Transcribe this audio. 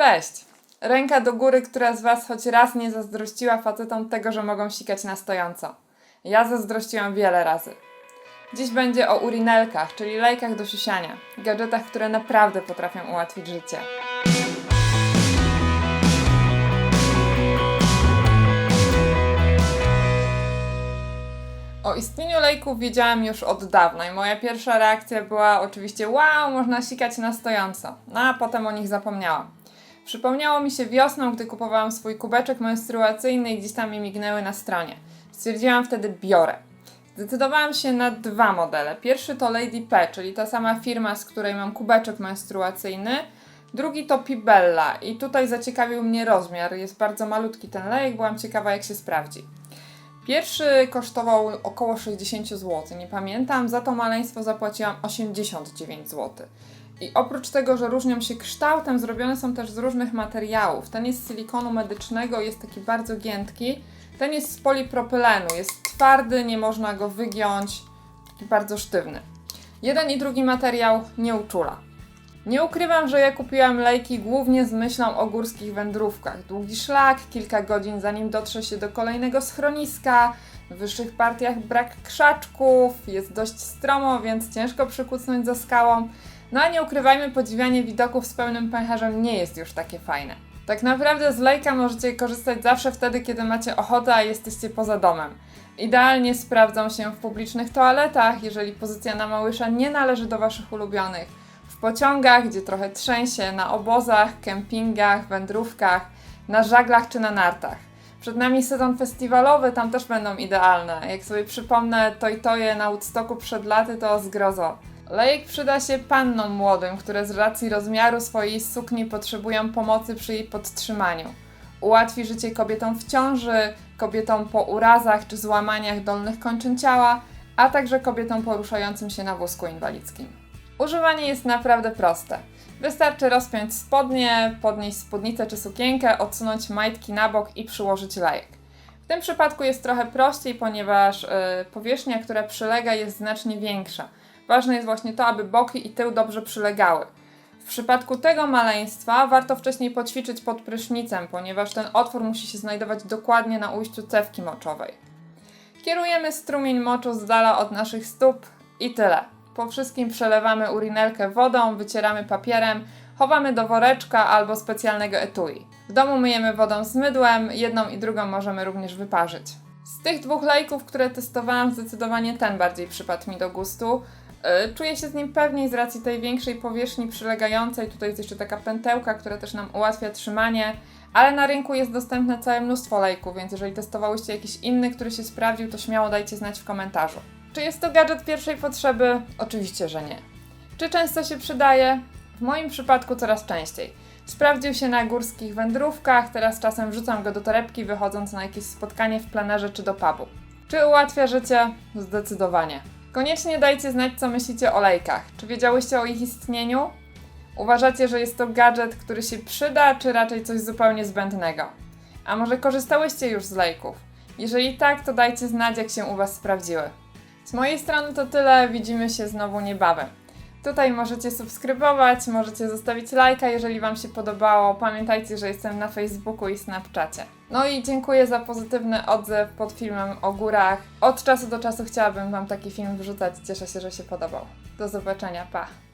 Cześć! Ręka do góry, która z Was choć raz nie zazdrościła facetom tego, że mogą sikać na stojąco. Ja zazdrościłam wiele razy. Dziś będzie o urinelkach, czyli lejkach do siusiania. Gadżetach, które naprawdę potrafią ułatwić życie. O istnieniu lejków wiedziałam już od dawna i moja pierwsza reakcja była oczywiście wow, można sikać na stojąco. No a potem o nich zapomniałam. Przypomniało mi się wiosną, gdy kupowałam swój kubeczek menstruacyjny i gdzieś tam mi mignęły na stronie. Stwierdziłam wtedy biorę. Zdecydowałam się na dwa modele. Pierwszy to Lady P, czyli ta sama firma, z której mam kubeczek menstruacyjny. Drugi to Pibella i tutaj zaciekawił mnie rozmiar. Jest bardzo malutki ten lejek, byłam ciekawa jak się sprawdzi. Pierwszy kosztował około 60 zł, nie pamiętam, za to maleństwo zapłaciłam 89 zł. I oprócz tego, że różnią się kształtem, zrobione są też z różnych materiałów. Ten jest z silikonu medycznego, jest taki bardzo giętki. Ten jest z polipropylenu, jest twardy, nie można go wygiąć, taki bardzo sztywny. Jeden i drugi materiał nie uczula. Nie ukrywam, że ja kupiłam lejki głównie z myślą o górskich wędrówkach. Długi szlak, kilka godzin zanim dotrze się do kolejnego schroniska, w wyższych partiach brak krzaczków, jest dość stromo, więc ciężko przykucnąć za skałą. No a nie ukrywajmy, podziwianie widoków z pełnym pęcherzem nie jest już takie fajne. Tak naprawdę z lejka możecie korzystać zawsze wtedy, kiedy macie ochotę, a jesteście poza domem. Idealnie sprawdzą się w publicznych toaletach, jeżeli pozycja na małysza nie należy do Waszych ulubionych. W pociągach, gdzie trochę trzęsie, na obozach, kempingach, wędrówkach, na żaglach czy na nartach. Przed nami sezon festiwalowy, tam też będą idealne. Jak sobie przypomnę toj-toje na Woodstocku przed laty, to zgrozo. Lejek przyda się pannom młodym, które z racji rozmiaru swojej sukni potrzebują pomocy przy jej podtrzymaniu. Ułatwi życie kobietom w ciąży, kobietom po urazach czy złamaniach dolnych kończyn ciała, a także kobietom poruszającym się na wózku inwalidzkim. Używanie jest naprawdę proste. Wystarczy rozpiąć spodnie, podnieść spódnicę czy sukienkę, odsunąć majtki na bok i przyłożyć lejek. W tym przypadku jest trochę prościej, ponieważ y, powierzchnia, która przylega jest znacznie większa. Ważne jest właśnie to, aby boki i tył dobrze przylegały. W przypadku tego maleństwa warto wcześniej poćwiczyć pod prysznicem, ponieważ ten otwór musi się znajdować dokładnie na ujściu cewki moczowej. Kierujemy strumień moczu z dala od naszych stóp i tyle. Po wszystkim przelewamy urinelkę wodą, wycieramy papierem, chowamy do woreczka albo specjalnego etui. W domu myjemy wodą z mydłem, jedną i drugą możemy również wyparzyć. Z tych dwóch lejków, które testowałam, zdecydowanie ten bardziej przypadł mi do gustu. Yy, Czuję się z nim pewniej z racji tej większej powierzchni przylegającej. Tutaj jest jeszcze taka pętełka, która też nam ułatwia trzymanie. Ale na rynku jest dostępne całe mnóstwo lejków, więc jeżeli testowałyście jakiś inny, który się sprawdził, to śmiało dajcie znać w komentarzu. Czy jest to gadżet pierwszej potrzeby? Oczywiście, że nie. Czy często się przydaje? W moim przypadku coraz częściej. Sprawdził się na górskich wędrówkach, teraz czasem wrzucam go do torebki, wychodząc na jakieś spotkanie w planerze czy do pubu. Czy ułatwia życie? Zdecydowanie. Koniecznie dajcie znać, co myślicie o lejkach. Czy wiedziałyście o ich istnieniu? Uważacie, że jest to gadżet, który się przyda, czy raczej coś zupełnie zbędnego? A może korzystałyście już z lejków? Jeżeli tak, to dajcie znać, jak się u Was sprawdziły. Z mojej strony to tyle, widzimy się znowu niebawem. Tutaj możecie subskrybować, możecie zostawić lajka, jeżeli Wam się podobało. Pamiętajcie, że jestem na Facebooku i Snapchacie. No i dziękuję za pozytywny odzew pod filmem o górach. Od czasu do czasu chciałabym Wam taki film wrzucać. Cieszę się, że się podobał. Do zobaczenia, pa!